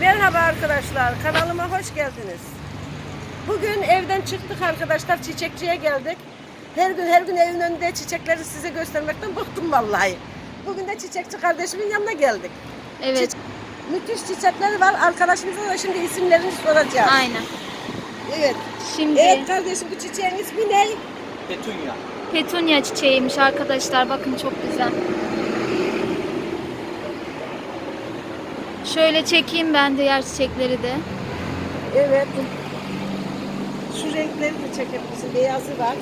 Merhaba arkadaşlar, kanalıma hoş geldiniz. Bugün evden çıktık arkadaşlar, çiçekçiye geldik. Her gün her gün evin önünde çiçekleri size göstermekten bıktım vallahi. Bugün de çiçekçi kardeşimin yanına geldik. Evet, Çiçek- müthiş çiçekleri var. Arkadaşımıza da şimdi isimlerini soracağız. aynen. Evet. Şimdi Evet kardeşim bu çiçeğin ismi ne? Petunya. petunya çiçeğiymiş arkadaşlar. Bakın çok güzel. Şöyle çekeyim ben diğer çiçekleri de. Evet. Şu renkleri de çekebilirsin. Beyazı var.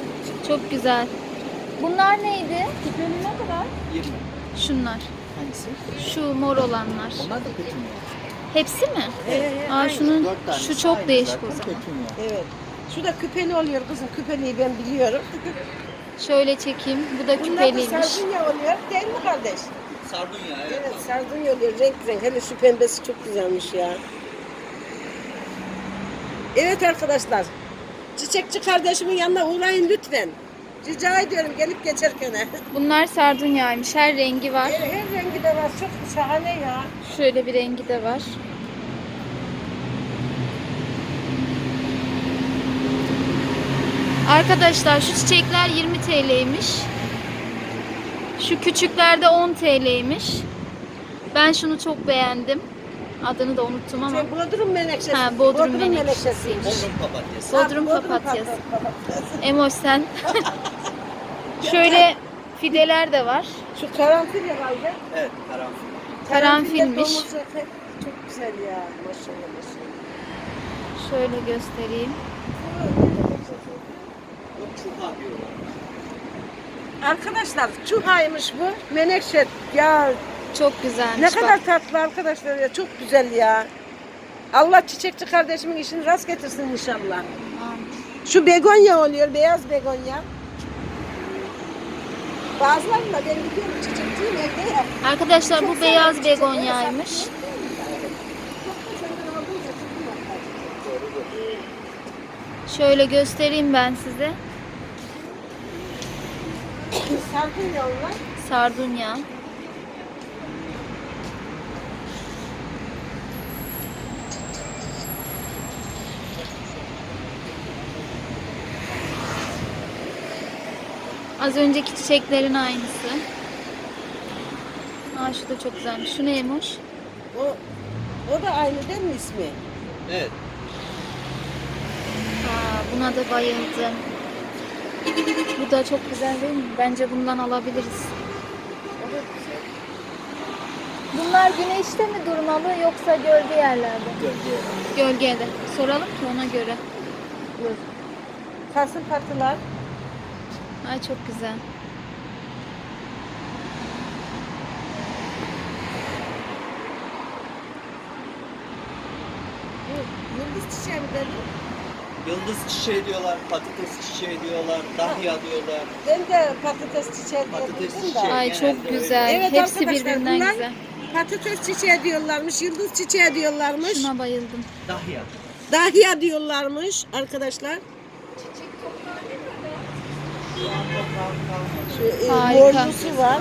Çok güzel. Bunlar neydi? Tipleri ne kadar? 20. Şunlar. Hangisi? Şu mor olanlar. Onlar da petunya. Hepsi mi? Ee, Aa aynı. şunun şu çok aynı değişik o zaman. Petunya. Evet. Şu da küpeli oluyor kızım. Küpeliyi ben biliyorum. Şöyle çekeyim. Bu da Bunlar da küpeliymiş. sardunya oluyor. Değil mi kardeş? Sardunya evet. Evet sardunya oluyor. Renk renk. Hele şu pembesi çok güzelmiş ya. Evet arkadaşlar. Çiçekçi kardeşimin yanına uğrayın lütfen. Rica ediyorum gelip geçerken. Bunlar sardunyaymış. Her rengi var. her, her rengi de var. Çok şahane ya. Şöyle bir rengi de var. Arkadaşlar şu çiçekler 20 TL'ymiş. Şu küçükler de 10 TL'ymiş. Ben şunu çok beğendim. Adını da unuttum ama. Şey, Bodrum menekşesi. Ha, Bodrum menekşesiymiş. Bodrum papatyası. Bodrum Ha, papatyası. papatyası. Emoş sen. Şöyle fideler de var. Şu karanfil herhalde. Evet karanfil. Karanfilmiş. Çok güzel ya. Maşallah maşallah. Şöyle göstereyim. Çuha diyorlar. Arkadaşlar çuhaymış bu. Menekşe ya Çok güzelmiş. ne kadar tatlı arkadaşlar ya çok güzel ya. Allah çiçekçi kardeşimin işini rast getirsin inşallah. Şu begonya oluyor beyaz begonya. Bazılarında ben gidiyorum çiçekçiyim evde yap. Arkadaşlar bu beyaz begonyaymış. Şöyle göstereyim ben size. Sardunya onlar. Sardunya. Az önceki çiçeklerin aynısı. Aa şu da çok güzelmiş. Şu neymiş? O, o da aynı değil mi ismi? Evet. Aa, buna da bayıldım. Bu da çok güzel değil mi? Bence bundan alabiliriz. O da güzel. Bunlar güneşte mi durmalı yoksa gölge yerlerde? Gölge. Gölgede. Soralım ki ona göre. Kasım patılar. Ay çok güzel. Bu Yıldız çiçeği mi dedin? Yıldız çiçeği diyorlar, patates çiçeği diyorlar, dahya diyorlar. Ben de patates çiçeği Patates çiçeği. da. Ay genelde çok öyle. güzel. Evet Hepsi arkadaşlar, birbirinden bunlar- güzel. Patates çiçeği diyorlarmış, yıldız çiçeği diyorlarmış. Şuna bayıldım. Dahya. Dahya diyorlarmış arkadaşlar. Şu e, Harika. morlusu var.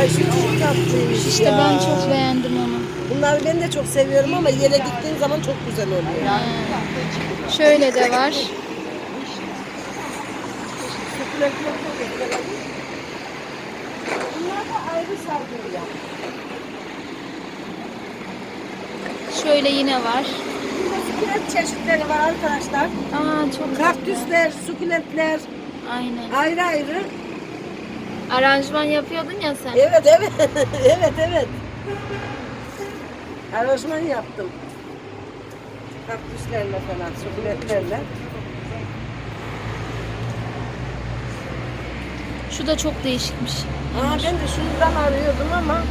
Ay şu çok tatlıymış İşte ya. ben çok beğendim onu. Bunları ben de çok seviyorum ama yere gittiğin zaman çok güzel oluyor. Şöyle de var. Bunlar da ayrı sardunya. Şöyle yine var. Burada sukulent çeşitleri var arkadaşlar. Aa çok. Kaktüsler, sukulentler Aynen. ayrı ayrı. Aranjman yapıyordun ya sen. Evet evet. evet evet. Aranjman yaptım. Kaktüslerle falan, sukulentlerle. Şu da çok değişikmiş. Aa ben de şundan arıyordum ama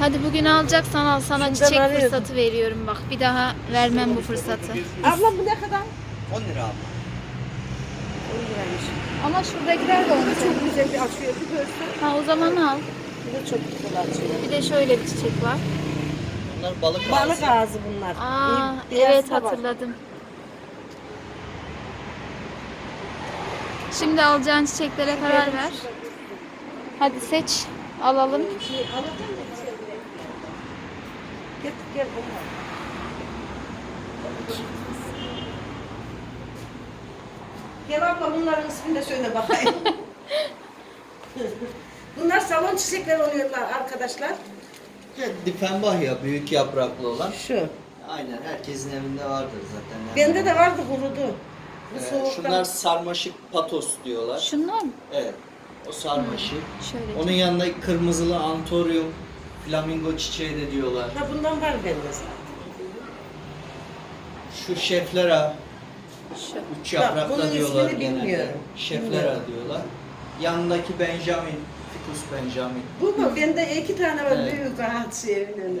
Hadi bugün alacaksan al sana Şundan çiçek arıyordum. fırsatı veriyorum bak. Bir daha vermem bu fırsatı. abla bu ne kadar? 10 lira abla. 10 liraymış. Ama şuradakiler de da çok güzel bir açıyor bir görsen. Ha o zaman al. Bu da çok güzel açıyor. Bir de şöyle bir çiçek var. Bunlar balık Balık ağzı. ağzı bunlar. Aa Bir- beyazı evet hatırladım. Şimdi alacağın çiçeklere karar ver. Hadi seç. Alalım. Şey. Gel gel bunlar. Gel abla bunların ismini de söyle bakayım. Bunlar salon çiçekleri oluyorlar arkadaşlar. Difenbahya büyük yapraklı olan. Şu. Aynen herkesin evinde vardır zaten. Bende de vardı kurudu. Bu Ee, soğukta. şunlar sarmaşık patos diyorlar. Şunlar mı? Evet. O sarmaşık. Şöyle. Onun yanında kırmızılı antorium, flamingo çiçeği de diyorlar. Ha bundan var bende. Şu şeflera, Şu. üç Bak, yapraklı bunun diyorlar ismini genelde. bilmiyorum. Şeflera Bilmiyorum. diyorlar. Yanındaki Benjamin, Ficus Benjamin. Bu mu? Bende iki tane var Evet. büyük rahat şey evin önünde.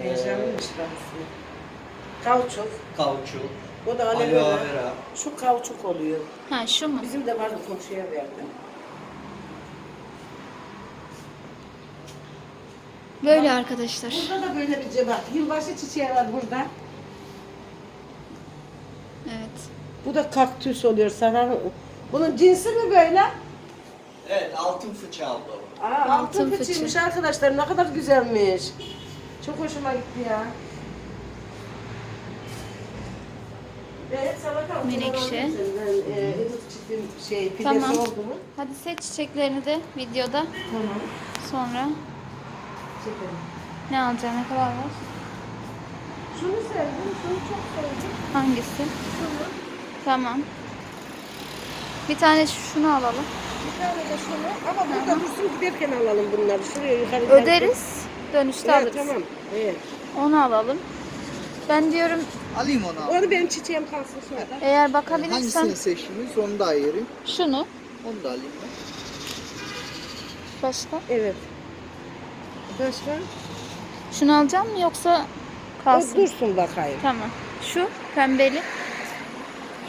Ee, Benjamin'miş babası. Kauçuk. Kauçuk, O da aloe aloe vera. vera. Şu kauçuk oluyor. Ha şu mu? Bizim de vardı komşuya verdim. Böyle arkadaşlar. Burada da böyle bir cevap. Yılbaşı çiçeği var burada. Evet. Bu da kaktüs oluyor sararı. Bunun cinsi mi böyle? Altın fıçı abla bu. Aa, altın, Altın fıçı. fıçıymış arkadaşlar. Ne kadar güzelmiş. Çok hoşuma gitti ya. Evet. Menekşe. Ben e, şey, Tamam. oldu mu? Hadi seç çiçeklerini de videoda. Tamam. Sonra Çekelim. ne alacaksın? Ne kadar var? Şunu sevdim, şunu çok sevdim. Hangisi? Şunu. Tamam. Bir tane şunu alalım. Ama burada dursun giderken alalım bunları. Şuraya yukarı Öderiz. Dönüşte Evet, alırız. tamam. Evet. Onu alalım. Ben diyorum Alayım onu abi. Onu benim çiçeğim kalsın şurada. eğer bakabilirsen Hangisini seçtiniz onu da ayırayım. şunu. Onu da alayım ben. Başka? Evet. Başka? Şunu alacağım mı yoksa O kalsın? dursun bakayım. Tamam. Şu pembeli.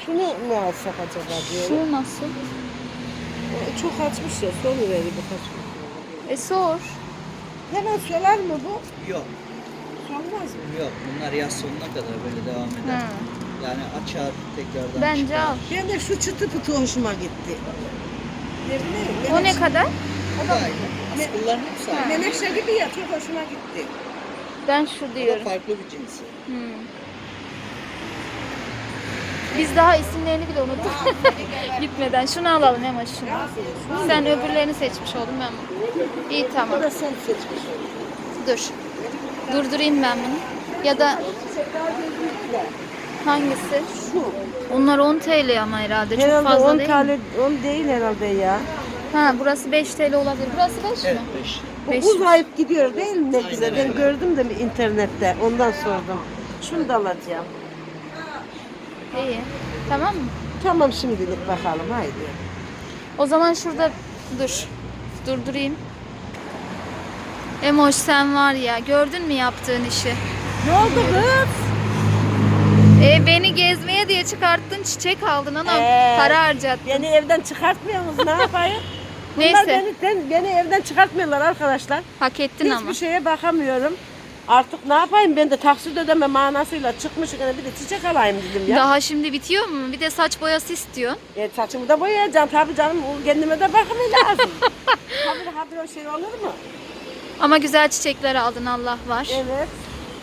Şunu mu alsak acaba diyorum. Şu nasıl? O Çok açmış ya. Sonu veri birkaç E sor. Hemen solar mı bu? Yok, Solmaz mı? yok. Bunlar yaz sonuna kadar böyle devam eder. Ha. Yani açar tekrardan Bence çıkar. al. Ben de şu çıtı pıtı hoşuma gitti. Ne bileyim. O ne kadar? O da aynı. Bunların hepsi aynı. Menekşe gibi ya çok hoşuma gitti. Ben şu O da diyorum. farklı bir cinsi. Hmm. Biz daha isimlerini bile unuttuk. Gitmeden şunu alalım hemen şunu. Sen öbürlerini seçmiş oldun ben bunu. İyi tamam. Bu da sen seçmiş oldun. Dur. Durdurayım ben bunu. Ya da hangisi? Şu. Onlar 10 TL ama herhalde. Çok Herhalde fazla 10 değil tane, mi? 10 değil herhalde ya. Ha burası 5 TL olabilir. Burası 5 Evet, mi? 5. Bu Beş. uzayıp gidiyor değil mi ne güzel. Ben gördüm de internette. Ondan sordum. Şunu da alacağım. İyi. Tamam mı? Tamam şimdilik bakalım haydi. O zaman şurada dur. Durdurayım. Emoş sen var ya gördün mü yaptığın işi? Ne oldu kız? E beni gezmeye diye çıkarttın çiçek aldın anam. Ee, Para harcattın. Beni evden çıkartmıyor musun? Ne yapayım? Bunlar Neyse beni, ben- beni evden çıkartmıyorlar arkadaşlar. hak ettin Hiçbir ama. şeye bakamıyorum. Artık ne yapayım ben de taksit ödeme manasıyla çıkmışım. Yani bir de çiçek alayım dedim ya. Daha şimdi bitiyor mu? Bir de saç boyası istiyorsun. E, saçımı da boyayacağım tabii canım. O Kendime de bakımı lazım. tabii habire o şey olur mu? Ama güzel çiçekler aldın Allah var. Evet.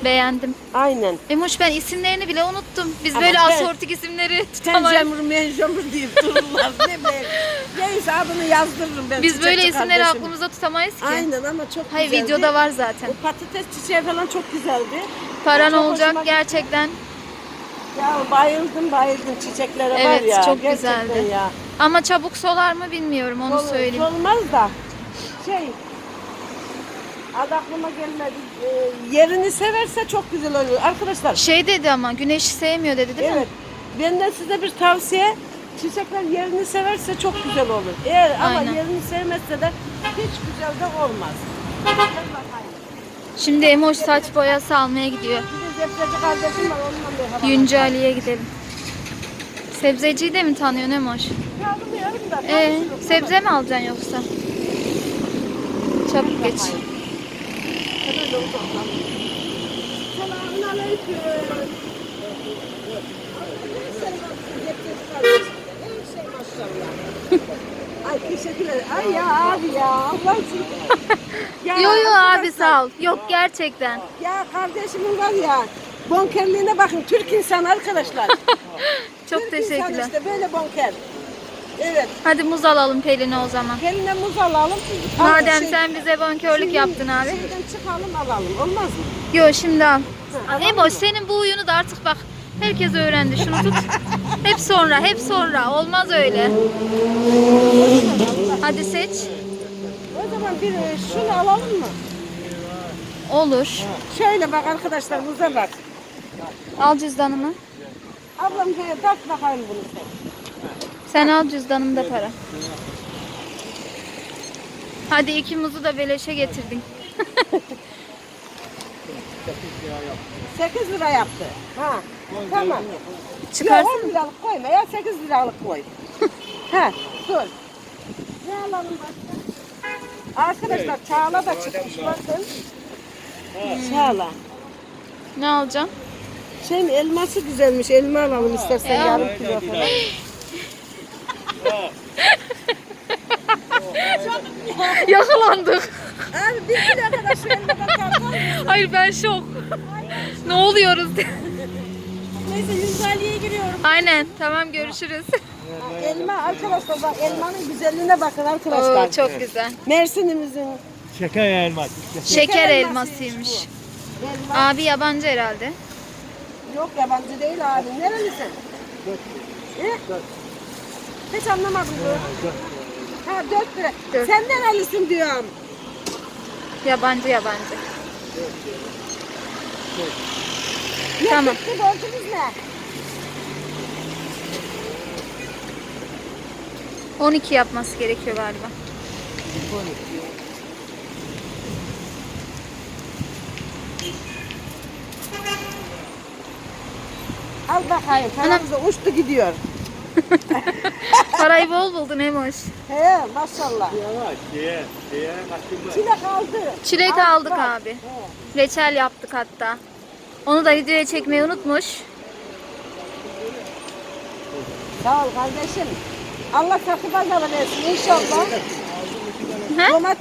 Beğendim. Aynen. Emoş ben isimlerini bile unuttum. Biz Ama böyle ben- asortik isimleri Sen tutamayız. cemur menjamur deyip dururlar. ne bileyim. Neyse adını yazdırırım ben. Biz çiçekçi böyle isimleri kardeşim. aklımızda tutamayız ki. Aynen ama çok Hayır güzeldi. videoda var zaten. O patates çiçeği falan çok güzeldi. Paran Çok olacak gitti. gerçekten. Ya bayıldım bayıldım çiçeklere var Evet, ya. çok gerçekten güzeldi. Ya. Ama çabuk solar mı bilmiyorum onu Olur, söyleyeyim. Olmaz da şey adı aklıma gelmedi. Ee, yerini severse çok güzel olur. Arkadaşlar Şey dedi ama güneşi sevmiyor dedi değil evet mi? benden size bir tavsiye çiçekler yerini severse çok güzel olur. Eğer ama Aynen. yerini sevmezse de hiç güzel de olmaz. Şimdi Emoş saç boyası almaya gidiyor. Bir de zepseci kardeşim var onunla bir hava. Yüncü Ali'ye gidelim. Sebzeciyi de mi tanıyorsun Emoş? Tanımıyorum da. Ee, sebze mi alacaksın yoksa? Çabuk geç. Selamünaleyküm. Ay ya abi ya. Allah ya, Yo yo abi sağ ol. Yok gerçekten. Ya kardeşimin var ya. Bonkerliğine bakın. Türk insan arkadaşlar. Çok Türk teşekkürler. işte böyle bonker. Evet. Hadi muz alalım Pelin'e o zaman. Geline muz alalım. Madem Şey- sen bize bonkörlük Şimdi yaptın abi. Şeyden çıkalım alalım. Olmaz mı? Yo şimdi al. Eboş senin bu oyunu da artık bak herkes öğrendi. Şunu tut. Hep sonra, hep sonra. Olmaz öyle. Hadi seç. O zaman bir e, şunu alalım mı? Olur. Şöyle bak arkadaşlar muza bak. Al cüzdanımı. Ablam tak bakayım bunu sen. Sen al cüzdanımda para. Hadi iki muzu da beleşe getirdin. 8 lira yaptı. Ha. Tamam. Çıkarsın. Yok 10 liralık koyma ya 8 liralık koy. ha dur. Ne alalım başka? Arkadaşlar Çağla da çıkmış bakın. Çağla. Ne alacağım? Şey mi elması güzelmiş. Elma alalım istersen E, yarım kilo falan. Yakalandık. Abi bir kilo kadar şu? Hayır ben şok. ne oluyoruz? Neyse Yüzali'ye giriyorum. Aynen. Tamam görüşürüz. Elma arkadaşlar bak elmanın güzelliğine bakın arkadaşlar. Oo, çok güzel. Mersin'imizin Şeker elma. Şeker elmasıymış. Elma. Abi yabancı herhalde. Yok yabancı değil abi. Nerelisin? He? Hiç anlamadım bu. Ha dört lira. Dört. Sen nerelisin diyorum. Yabancı yabancı. Ne Tamam. tuttu borcumuz ne? 12 yapması gerekiyor galiba. Al bakayım. Paramıza uçtu gidiyor. Parayı bol buldun Emoş. He maşallah. Yavaş diye. Diye kaçırma. Çilek aldı. Çilek Al, aldık bak. abi. He. Reçel yaptık hatta. Onu da videoya çekmeyi unutmuş. Sağ ol kardeşim. Allah takı pazarı versin inşallah. He? Domat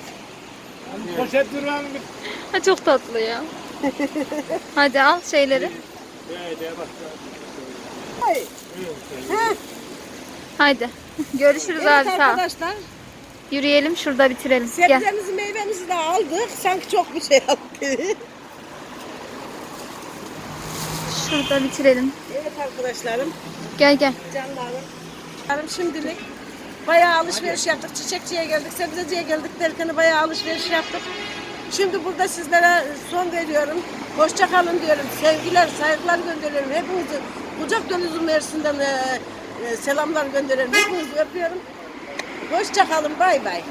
Poşet duran Ha, çok tatlı ya. Hadi al şeyleri. Ay. He. Haydi. Görüşürüz Evet abi sağ ol. arkadaşlar. Yürüyelim şurada bitirelim. Gel. Sebzemizi meyvemizi de aldık. Sanki çok bir şey aldık. Şurada bitirelim. evet arkadaşlarım. Gel gel. Canlarım. Canlarım şimdilik bayağı alışveriş yaptık. Çiçekçiye geldik, sebzeciye geldik derken bayağı alışveriş yaptık. Şimdi burada sizlere son veriyorum. Hoşça kalın diyorum. Sevgiler, saygılar gönderiyorum. Hepinizi kucak dolusu Mersin'den e, selamlar gönderiyorum. Hepinizi öpüyorum. Hoşça kalın. Bay bay.